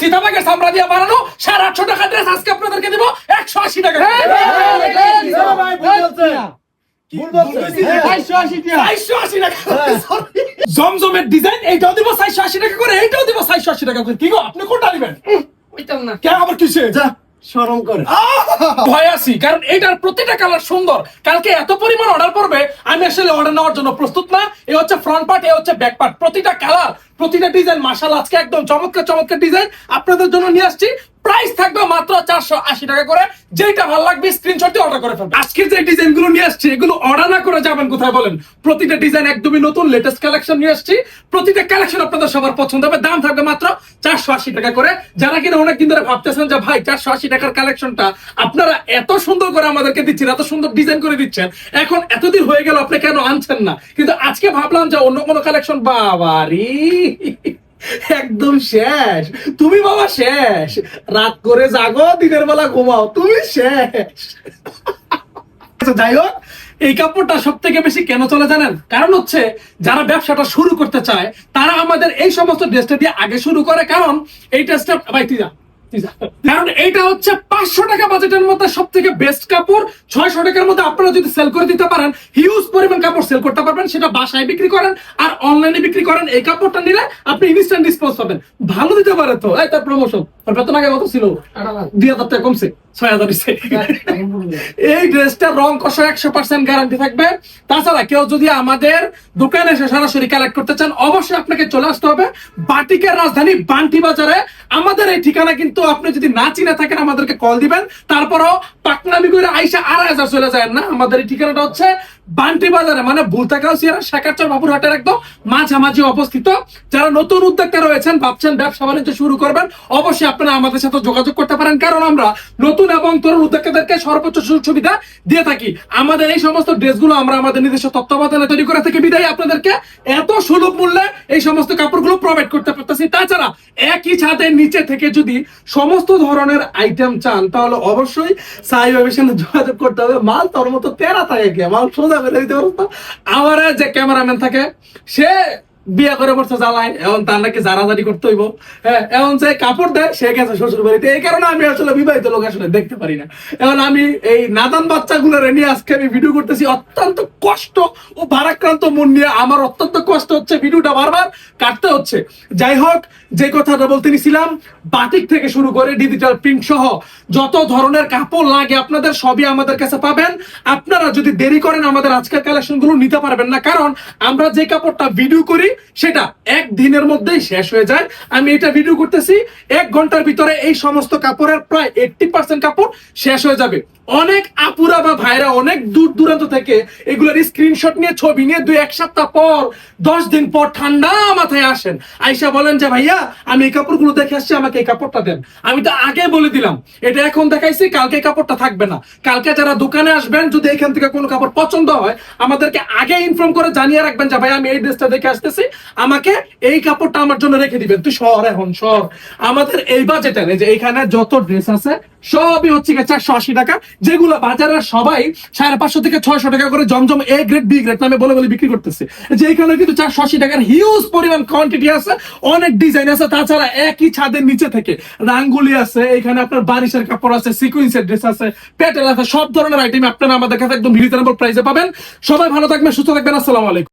চিতাবাগের চামড়া দিয়ে বানানো সাড়ে আটশো টাকা ড্রেস আজকে আপনাদেরকে দিব একশো আশি টাকা. জমজমের ডিজাইন এইটাও দিব চারশো আশি টাকা করে এইটাও দিব চারশো আশি টাকা করে কি গো আপনি কোনটা নেবেন না কেন আবার কিসে সরম করে। ভয় আছি, কারণ এটার প্রতিটা কালার সুন্দর। কালকে এত পরিমাণ অর্ডার করবে আমি আসলে অর্ডার নেওয়ার জন্য প্রস্তুত না। এ হচ্ছে ফ্রন্ট পার্ট এ হচ্ছে ব্যাক পার্ট প্রতিটা কালার প্রতিটা ডিজাইন মাসাল আজকে একদম চমৎকার চমৎকার ডিজাইন আপনাদের জন্য নিয়ে আসছি। প্রাইস থাকবে মাত্র চারশো আশি টাকা করে। যেটা ভালো লাগবে স্ক্রিনশট দিয়ে অর্ডার করে ফেলবেন আজকে যে ডিজাইনগুলো নিয়ে আসছি, এগুলো অর্ডার না করে যাবেন কোথায় বলেন? প্রতিটা ডিজাইন একদমই নতুন লেটেস্ট কালেকশন নিয়ে আসছি। প্রতিটা কালেকশন আপনাদের সবার পছন্দ হবে। দাম থাকবে মাত্র চারশো আশি টাকা করে। যারা কিনা অনেকদিন ধরে ভাবতেছেন যে, ভাই, চারশো আশি টাকার কালেকশনটা আপনারা এত সুন্দর করে আমাদেরকে দিচ্ছেন, এত সুন্দর ডিজাইন করে দিচ্ছেন, এখন এতদিন হয়ে গেল, আপনি কেন আনছেন না? কিন্তু আজকে ভাবলাম যে, অন্য কোনো কালেকশন বাবারি। একদম শেষ। তুমি বাবা শেষ। রাত করে জাগো দিনের বেলা ঘুমাও তুমি শেষ। আচ্ছা, যাই হোক এই কাপড়টা সব থেকে বেশি কেন চলে জানেন? কারণ হচ্ছে যারা ব্যবসাটা শুরু করতে চায় তারা আমাদের এই সমস্ত ড্রেসটা দিয়ে আগে শুরু করে। কারণ এই ড্রেসটা ভাই তুই যা। কারণ এইটা হচ্ছে পাঁচশো টাকা বাজেটের মধ্যে সব থেকে বেস্ট কাপড়। ছয়শো টাকার মধ্যে আপনারা যদি সেল করে দিতে পারেন হিউজ পরিমাণ কাপড় সেল করতে পারবেন, সেটা বাসায় বিক্রি করেন আর অনলাইনে বিক্রি করেন, এই কাপড়টা নিলে আপনি ইনস্ট্যান্ট রেসপন্স পাবেন। ভালো দিতে পারে তো, এই তার প্রমোশন আমাদের দোকানে এসে সরাসরি কালেক্ট করতে চান, অবশ্যই আপনাকে চলে আসতে হবে বাটিকের রাজধানী বান্টি বাজারে। আমাদের এই ঠিকানা কিন্তু আপনি যদি না চিনে থাকেন, আমাদেরকে কল দিবেন। তারপরও পাকনামি করে আইসা আড়াই হাজার চলে যায় না। আমাদের এই ঠিকানাটা হচ্ছে বান্টি বাজারে মানে ভুলতাকাও সিয়ারা শেখারচর বাবুরহাটের একদম মাঝামাঝি অবস্থিত। যারা নতুন উদ্যোক্তা রয়েছেন, ভাবছেন ব্যবসা বাণিজ্য শুরু করবেন, অবশ্যই আপনারা আমাদের সাথে যোগাযোগ করতে পারেন, কারণ আমরা নতুন এবং তরুণ উদ্যোক্তাদেরকে সর্বোচ্চ সুযোগ সুবিধা দিয়ে থাকি। আমাদের এই সমস্ত ড্রেসগুলো আমরা আমাদের নিজস্ব তত্ত্বাবধানে তৈরি করে থাকি। বিদায় আপনাদেরকে এত সুলভ মূল্যে এই সমস্ত কাপড়গুলো প্রোভাইড করতে পারতেছি। তাছাড়া একই ছাদের নিচে থেকে যদি সমস্ত ধরনের আইটেম চান, তাহলে অবশ্যই ভাইয়ের সাথে যোগাযোগ করতে হবে। মাল তোর মতো তেরা থাকে মাল সোজা পারতো আমার যে ক্যামেরাম্যান থাকে সে বিয়ে করে পড়ছে জ্বালায়। এখন তার নাকি জারাজারি করতে হইব। হ্যাঁ এখন সে কাপড় দেয়, সে গেছে শ্বশুর বাড়িতে এই কারণে আমি আসলে বিবাহিত লোক আসলে দেখতে পারি না। এখন আমি এই নাদান বাচ্চাগুলো নিয়ে আজকে আমি ভিডিও করতেছি। অত্যন্ত কষ্ট ও ভারাক্রান্ত মন নিয়ে। আমার অত্যন্ত কষ্ট হচ্ছে ভিডিওটা বারবার কাটতে হচ্ছে। যাই হোক, যে কথাটা বলতে নিছিলাম, বাটিক থেকে শুরু করে ডিজিটাল প্রিন্ট সহ যত ধরনের কাপড় লাগে আপনাদের সবই আমাদের কাছে পাবেন। আপনারা যদি দেরি করেন আমাদের আজকের কালেকশনগুলো নিতে পারবেন না। কারণ আমরা যে কাপড়টা ভিডিও করি সেটা এক দিনের মধ্যেই শেষ হয়ে যায়। আমি এটা ভিডিও করতেছি, এক ঘণ্টার ভিতরে এই সমস্ত কাপড়ের প্রায় এইটটি পার্সেন্ট কাপড় শেষ হয়ে যাবে। অনেক আপুরা বা ভাইরা অনেক দূর দূরান্ত থেকে এগুলোর স্ক্রিনশট নিয়ে ছবি নিয়ে দুই এক সপ্তাহ পর, দশ দিন পর ঠান্ডা মাথায় আসেন। আইসা বলেন যে, ভাইয়া, আমি এই কাপড়গুলো দেখে আসছি, আমাকে এই কাপড়টা দেন। আমি তো আগে বলে দিলাম, এটা এখন দেখাইছি, কালকে কাপড়টা থাকবে না। কালকে যারা দোকানে আসবেন, যদি এখান থেকে কোনো কাপড় পছন্দ হয়, আমাদেরকে আগে ইনফর্ম করে জানিয়ে রাখবেন যে ভাই আমি এই ড্রেসটা দেখে আসতেছি আমাকে এই কাপড়টা আমার জন্য রেখে দিবেন। তুই শহর এখন শহর আমাদের এই বাজেটের এই যে এইখানে যত ড্রেস আছে, সবই হচ্ছে গিয়ে চারশো আশি টাকা। যেগুলো বাজারের সবাই সাড়ে পাঁচশো থেকে ছয়শো টাকা করে Zamzam A grade B grade নামে বলে বলে বিক্রি করতেছে। যে এখানে কিন্তু চারশো আশি টাকার হিউজ পরিমাণ কোয়ান্টিটি আছে, অনেক ডিজাইন আছে, তাছাড়া একই ছাদের নিচে থেকে রাঙ্গুলি আছে, এখানে আপনার বারিশের কাপড় আছে সিকুয়েন্সের ড্রেস আছে, প্যাটেল আছে, সব ধরনের আইটেম আপনারা আমাদের কাছে একদম রিজনেবল প্রাইসে পাবেন। সবাই ভালো থাকবেন, সুস্থ থাকবেন, আসসালামু আলাইকুম।